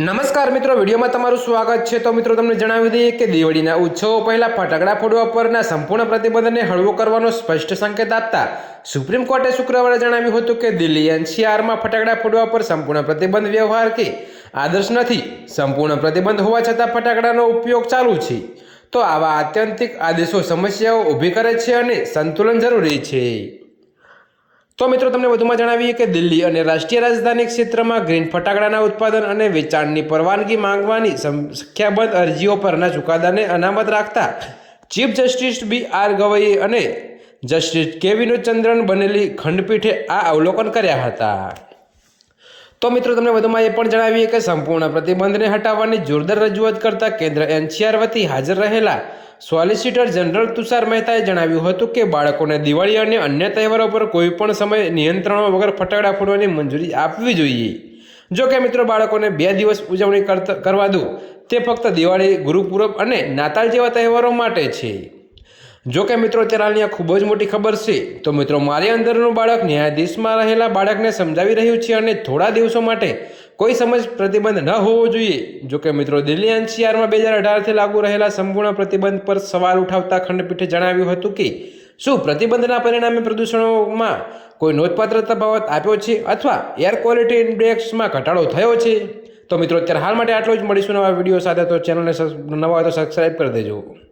નમસ્કાર મિત્રો, વિડીયોમાં તમારું સ્વાગત છે. તો મિત્રો, તમને જણાવી દઈએ કે દિવાળીના ઉત્સવો પહેલા ફટાકડા ફોડવા પરના સંપૂર્ણ પ્રતિબંધને હળવો કરવાનો સ્પષ્ટ સંકેત આપતા સુપ્રીમ કોર્ટે શુક્રવારે જણાવ્યું હતું કે દિલ્હી એનસીઆરમાં ફટાકડા ફોડવા પર સંપૂર્ણ પ્રતિબંધ વ્યવહાર કે આદર્શ નથી. સંપૂર્ણ પ્રતિબંધ હોવા છતાં ફટાકડાનો ઉપયોગ ચાલુ છે. તો આવા આત્યંતિક આદેશો સમસ્યાઓ ઊભી કરે છે અને સંતુલન જરૂરી છે. તો મિત્રો તમને વધુમાં જણાવીએ કે દિલ્હી અને રાષ્ટ્રીય રાજધાની ક્ષેત્રમાં ગ્રીન ફટાકડાના ઉત્પાદન અને વેચાણની પરવાનગી માંગવાની સંખ્યાબંધ અરજીઓ પરના ચુકાદાને અનામત રાખતા ચીફ જસ્ટિસ બી આર ગવઈએ અને જસ્ટિસ કે વિનોદચંદ્રન બનેલી ખંડપીઠે આ અવલોકન કર્યા હતા. તો મિત્રો તમને વધુમાં એ પણ જણાવીએ કે સંપૂર્ણ પ્રતિબંધને હટાવવાની જોરદાર રજૂઆત કરતા કેન્દ્ર એનસીઆર વતી હાજર રહેલા સોલિસિટર જનરલ તુષાર મહેતાએ જણાવ્યું હતું કે બાળકોને દિવાળી અને અન્ય તહેવારો પર કોઈપણ સમયે નિયંત્રણો વગર ફટાકડા ફોડવાની મંજૂરી આપવી જોઈએ. જો કે મિત્રો બાળકોને બે દિવસ ઉજવણી કરતા કરવા દો. તે ફક્ત દિવાળી, ગુરુપૂરબ અને નાતાલ જેવા તહેવારો માટે છે. જો કે મિત્રો, અત્યારે આ ખૂબ જ મોટી ખબર છે, તો મિત્રો, મારી અંદરનું બાળક ન્યાયાધીશમાં રહેલા બાળકને સમજાવી રહ્યું છે અને થોડા દિવસો માટે કોઈ સમજ પ્રતિબંધ ન હોવો જોઈએ. જો કે મિત્રો, દિલ્હી એનસીઆરમાં બે હજાર અઢારથી લાગુ રહેલા સંપૂર્ણ પ્રતિબંધ પર સવાલ ઉઠાવતા ખંડપીઠે જણાવ્યું હતું કે, શું પ્રતિબંધના પરિણામે પ્રદૂષણોમાં કોઈ નોંધપાત્ર તફાવત આપ્યો છે અથવા એર ક્વોલિટી ઇન્ડેક્સમાં ઘટાડો થયો છે? તો મિત્રો, અત્યારે હાલ માટે આટલું જ. મળીશું નવા વીડિયો સાથે. તો ચેનલને નવા હોય તો સબસ્ક્રાઈબ કરી દેજો.